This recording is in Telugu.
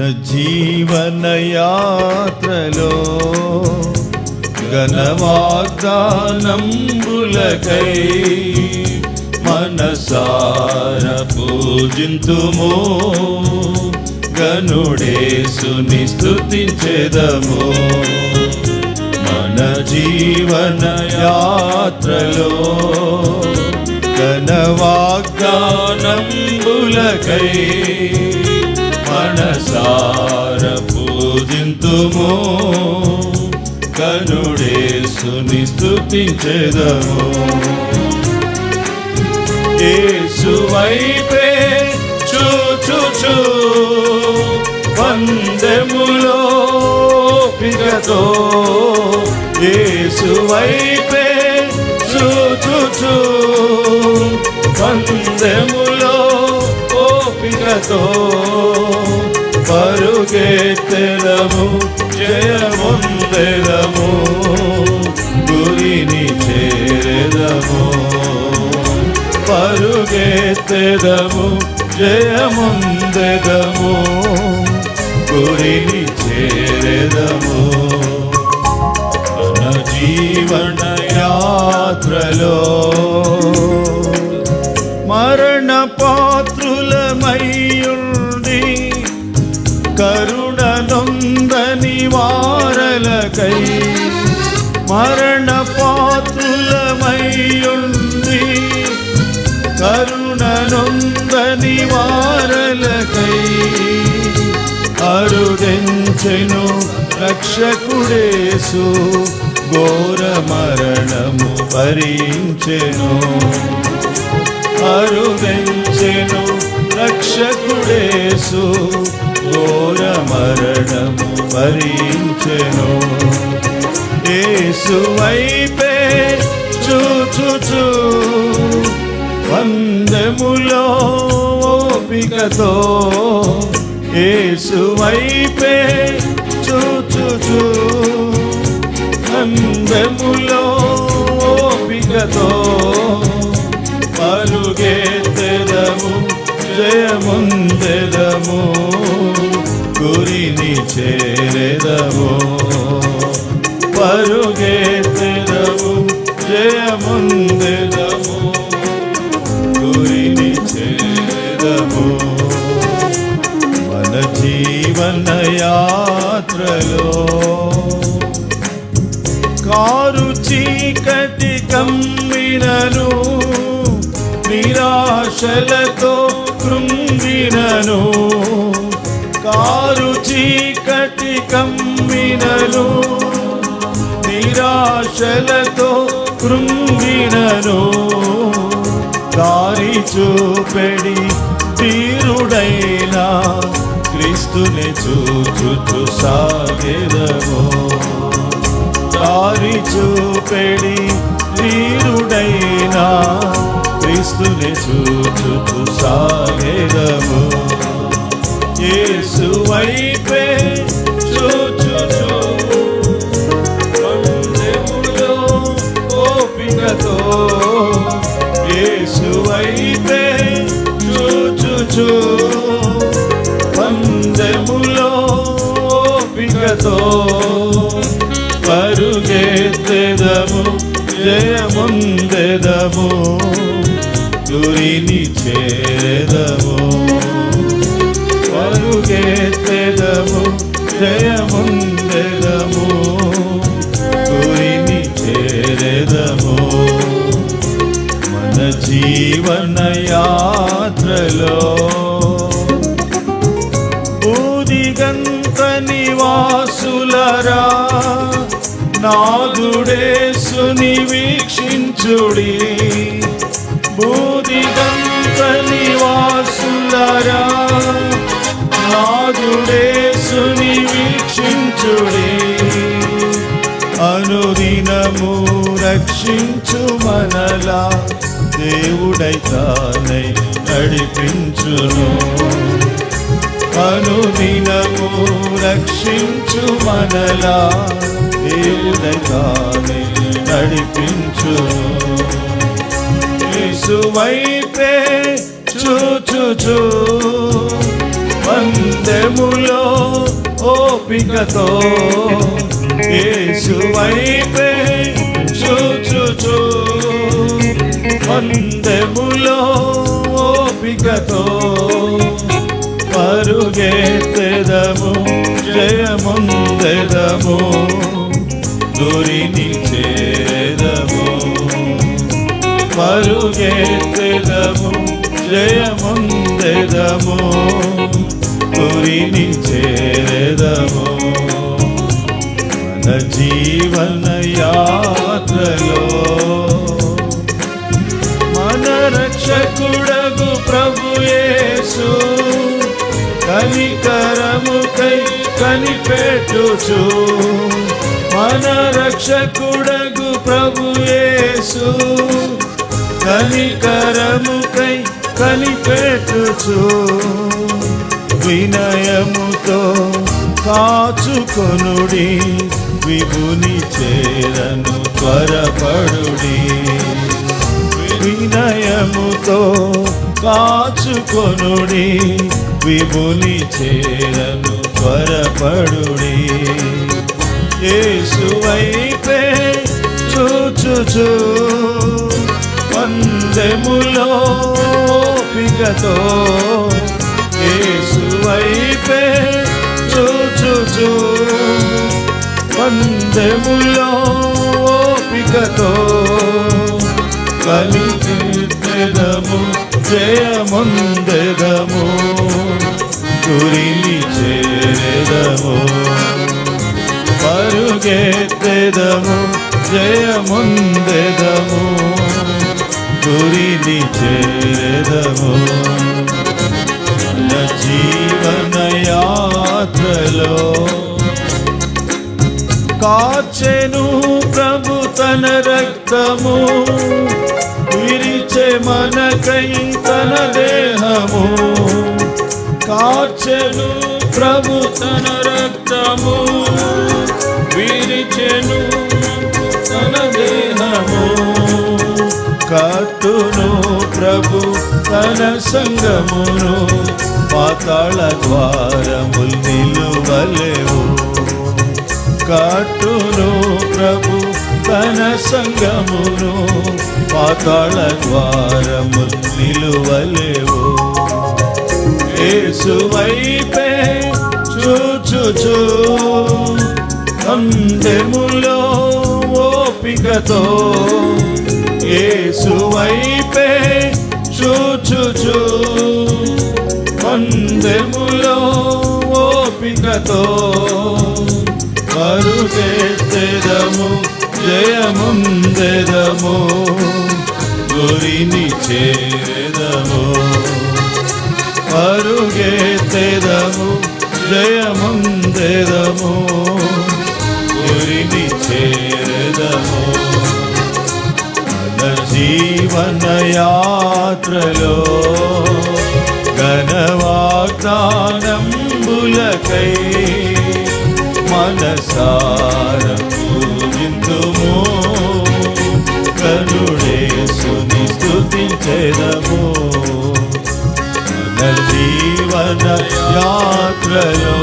మన జీవన యాత్రలో ఘన మనసార పూజింతుము. గనుడేసుని స్తుతించెదము. మన జీవన యాత్రలో ఘన మనసార పూజింతుము కనుడేసుని స్తుతించెదము. ఏసువైపే వైపే చూచుచు వందెములో పిగతో యేసు వైపే చూచుచు వందములో ఓపికతో పరుగెత్తెదము జయముందరము గురిని చేరదము. పరుగెత్తెదము జయముందెదము గురిని చేరదము. మన జీవన యాత్రలో కరుణ నొందని వారలకై రక్షకుడేసు ఘోర మరణము భరించెను. అరుదెంచెను రక్షకుడేసు ఘోర మరణము భరించెను. ఏసు వైపే చూచుచూ వందములో ఓపికతో ఏసువైపే చూచుచు. వందములో ఓపికతో పరుగెత్తెదము జయముందెదము గురిని చేరెదము. పరు కారు చీకటి కమ్మినను నిరాశలతో కృంగినను. కారు చీకటి కమ్మినను నిరాశలతో కృంగినను. దారి చూపెడి తీరుడైనా క్రీస్తుని చూచుచు సాగెదము. దారి చూపెడి తీరుడైనా క్రీస్తుని చూచుచు సాగేదము. యేసు వైపే చూచుచు వందెములో ఓపికతో. యేసు వైపే చూచుచు. జయముందెదము గురిని చేరెదము పరుగెత్తెదము జయముందెదము గురిని చేరెదము మన జీవన యాత్రలో ఊదిగంత నివాసులరా నాదుడేసుని వీక్షించుడి. బూదిగంత నివాసులరా నాదుడేసుని వీక్షించుడి. అనుదినము రక్షించు మనలా దేవుడై తానై నడిపించును. అనుదినము రక్షించు మనలా దేవుడై నడిపించు. నడిపించును చూచుచు. పందెములో ఓపికతో. యేసు చూచుచు. చూచుచూ ఓపికతో. పరుగే గురిని చేరదము పరుగెత్తెదము జయముందెదము. గురిని చేరదము మన జీవన యాత్రలో మన రక్షకుడగు ప్రభుయేసు కనికరముకై కనిపెట్టుచు. మన రక్షకుడగు ప్రభుయేసు కనికరముకై కనిపెట్టుచు. వినయముతో కాచుకొనుడి విభుని చేరను త్వరపడుడి. వినయముతో కాచుకొనుడి విభుని చేరను త్వరపడుడి. యేసువైపే చూచుచు వందెములో పిగతో యేసు చూచుచు వందెములో పిగతో కలిగెదము జయముందెదము గురిని చేరెదము. పరుగెత్తెదము జయముందెదము గురిని చేరదము మన జీవన యాత్రలో కాచెను ప్రభు తన రక్తము విరిచే మనకై తన దేహము కాచెను ప్రభు తన రక్తము విరిచెను తన దేహము. కట్టును ప్రభు తన సంగమును పాతాళ ద్వారముల్ నిలువలేవు. కట్టును ప్రభు తన సంగమును పాతాళ ద్వారము నిలువలేవు. యేసు వైపే చూచుచు అందెములో ఓపికతో ఏసువైపే చూచుచు. అందెములో ఓపికతో పరుగెత్తెదము జయముందెదము గురిని చేరెదము పరుగెత్తెదము జయముందెదము. గురిని చేరెదము. మన జీవన యాత్రలో ఘనవాగ్దానంబులకై మనసార కరుణే కరుణేశుని స్తుతించెదము. మన జీవన యాత్రలో